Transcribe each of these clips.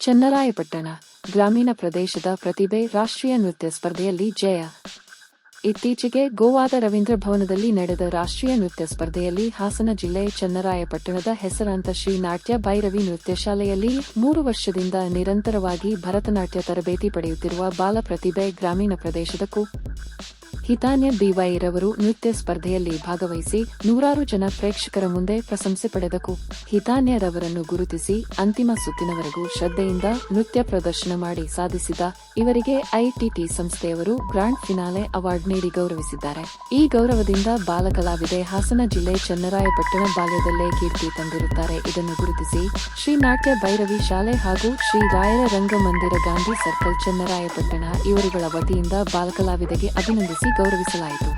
ಚನ್ನರಾಯಪಟ್ಟಣ, ಗ್ರಾಮೀಣ ಪ್ರದೇಶದ ಪ್ರತಿಭೆ ರಾಷ್ಟ್ರೀಯ ನೃತ್ಯ ಸ್ಪರ್ಧೆಯಲ್ಲಿ ಜಯ. ಇತ್ತೀಚೆಗೆ ಗೋವಾದ ರವೀಂದ್ರ ಭವನದಲ್ಲಿ ನಡೆದ ರಾಷ್ಟ್ರೀಯ ನೃತ್ಯ ಸ್ಪರ್ಧೆಯಲ್ಲಿ ಹಾಸನ ಜಿಲ್ಲೆ ಚನ್ನರಾಯಪಟ್ಟಣದ ಹೆಸರಾಂತ ಶ್ರೀ ನಾಟ್ಯ ಭೈರವಿ ನೃತ್ಯ ಶಾಲೆಯಲ್ಲಿ ಮೂರು ವರ್ಷದಿಂದ ನಿರಂತರವಾಗಿ ಭರತನಾಟ್ಯ ತರಬೇತಿ ಪಡೆಯುತ್ತಿರುವ ಬಾಲ ಪ್ರತಿಭೆ ಗ್ರಾಮೀಣ ಪ್ರದೇಶದ ಕು. ಹಿತಾನ್ಯ ಬಿವೈ ರವರು ನೃತ್ಯ ಸ್ಪರ್ಧೆಯಲ್ಲಿ ಭಾಗವಹಿಸಿ ನೂರಾರು ಜನ ಪ್ರೇಕ್ಷಕರ ಮುಂದೆ ಪ್ರಶಂಸೆ ಪಡೆದಕು. ಹಿತಾನ್ಯರವರನ್ನು ಗುರುತಿಸಿ ಅಂತಿಮ ಸುತ್ತಿನವರೆಗೂ ಶ್ರದ್ಧೆಯಿಂದ ನೃತ್ಯ ಪ್ರದರ್ಶನ ಮಾಡಿ ಸಾಧಿಸಿದ ಇವರಿಗೆ ಐಟಿಟಿ ಸಂಸ್ಥೆಯವರು ಗ್ರಾಂಡ್ ಫಿನಾಲೆ ಅವಾರ್ಡ್ ನೀಡಿ ಗೌರವಿಸಿದ್ದಾರೆ. ಈ ಗೌರವದಿಂದ ಬಾಲಕಲಾವಿದೆ ಹಾಸನ ಜಿಲ್ಲೆ ಚನ್ನರಾಯಪಟ್ಟಣ ಬಾಲ್ಯದಲ್ಲೇ ಕೀರ್ತಿ ತಂದಿರುತ್ತಾರೆ. ಇದನ್ನು ಗುರುತಿಸಿ ಶ್ರೀ ನಾಟ್ಯ ಭೈರವಿ ಶಾಲೆ ಹಾಗೂ ಶ್ರೀ ರಾಯರ ರಂಗಮಂದಿರ ಗಾಂಧಿ ಸರ್ಕಲ್ ಚನ್ನರಾಯಪಟ್ಟಣ ಇವರುಗಳ ವತಿಯಿಂದ ಬಾಲಕಲಾವಿದೆಗೆ ಅಭಿನಂದಿಸಿ ಗೌರವಿಸಲಾಯಿತು.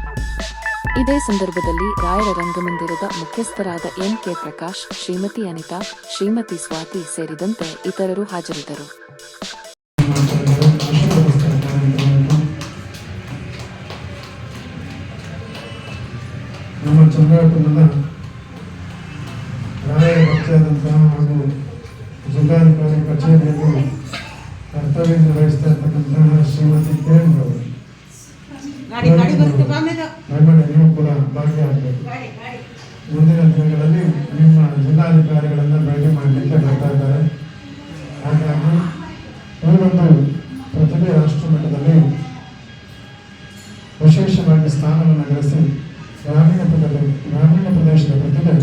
ಇದೇ ಸಂದರ್ಭದಲ್ಲಿ ರಾಯರ ರಂಗಮಂದಿರದ ಮುಖ್ಯಸ್ಥರಾದ ಎನ್ ಕೆ ಪ್ರಕಾಶ್, ಶ್ರೀಮತಿ ಅನಿತಾ, ಶ್ರೀಮತಿ ಸ್ವಾತಿ ಸೇರಿದಂತೆ ಇತರರು ಹಾಜರಿದ್ದರು. ನಮ್ಮ ಚಂದ್ರಾಪುರದ ರಾಯರ ಭಕ್ತಿಯಾದಂತಹ ಹಾಗೂ ಜಿಲ್ಲಾಧಿಕಾರಿ ಕಚೇರಿಯಲ್ಲಿ ಕರ್ತವ್ಯ ನಿರ್ವಹಿಸ್ತಾ ಇರ್ತಕ್ಕಂತಹ ಶ್ರೀಮತಿ ಕಿರಣ್ ಅವರು. ದಯಮಾಡಿ ನೀವು ಕೂಡ ಭಾಗಿಯಾಗಬೇಕು. ಮುಂದಿನ ದಿನಗಳಲ್ಲಿ ನಿಮ್ಮ ಜಿಲ್ಲಾಧಿಕಾರಿಗಳನ್ನ ಭೇಟಿ ಮಾಡಲಿಕ್ಕೆ ಬರ್ತಾ ಇದ್ದಾರೆ. ಹಾಗಾಗಿ ಒಂದು ಪ್ರತಿಭೆ ರಾಷ್ಟ್ರ ಮಟ್ಟದಲ್ಲಿ ವಿಶೇಷವಾಗಿ ಸ್ಥಾನವನ್ನು ಗಳಿಸಿ ಗ್ರಾಮೀಣ ಪ್ರದೇಶ ಗ್ರಾಮೀಣ ಪ್ರದೇಶದ ಪ್ರತಿಭೆ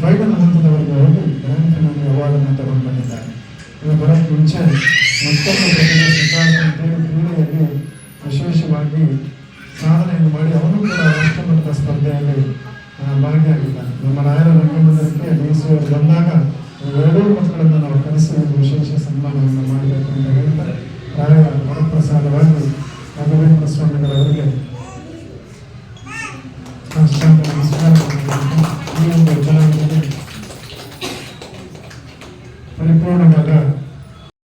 ಫೈನಲ್ ಹಂತದವರೆಗೆ ಹೋಗಿ ಫಿನಾಲಿ ಅವಾರ್ಡನ್ನು ತಗೊಂಡು ಬಂದಿದ್ದಾರೆ. ಇದು ಬರೋಕ್ಕೆ ಮುಂಚೆ ಮತ್ತೊಂದು ಪ್ರತಿಭೆ ಸಿದ್ಧಾರ್ಥ ಮಾಡಿ ಸಾಧನೆಯನ್ನು ಮಾಡಿ ಅವನು ಕೂಡ ರಾಷ್ಟ್ರಮಟ್ಟದ ಸ್ಪರ್ಧೆಯಲ್ಲಿ ಭಾಗಿಯಾಗಿದ್ದಾರೆ ನಮ್ಮ ರಾಯರ ರಂಗಮಂದಿರಕ್ಕೆ ಮೀಸಲು ಬಂದಾಗ ಎರಡೂ ಮಕ್ಕಳನ್ನು ನಾವು ಕರೆಸಿ ಒಂದು ವಿಶೇಷ ಸನ್ಮಾನವನ್ನು ಮಾಡಬೇಕು ಅಂತ ಹೇಳ್ತಾರೆ. ರಾಯರ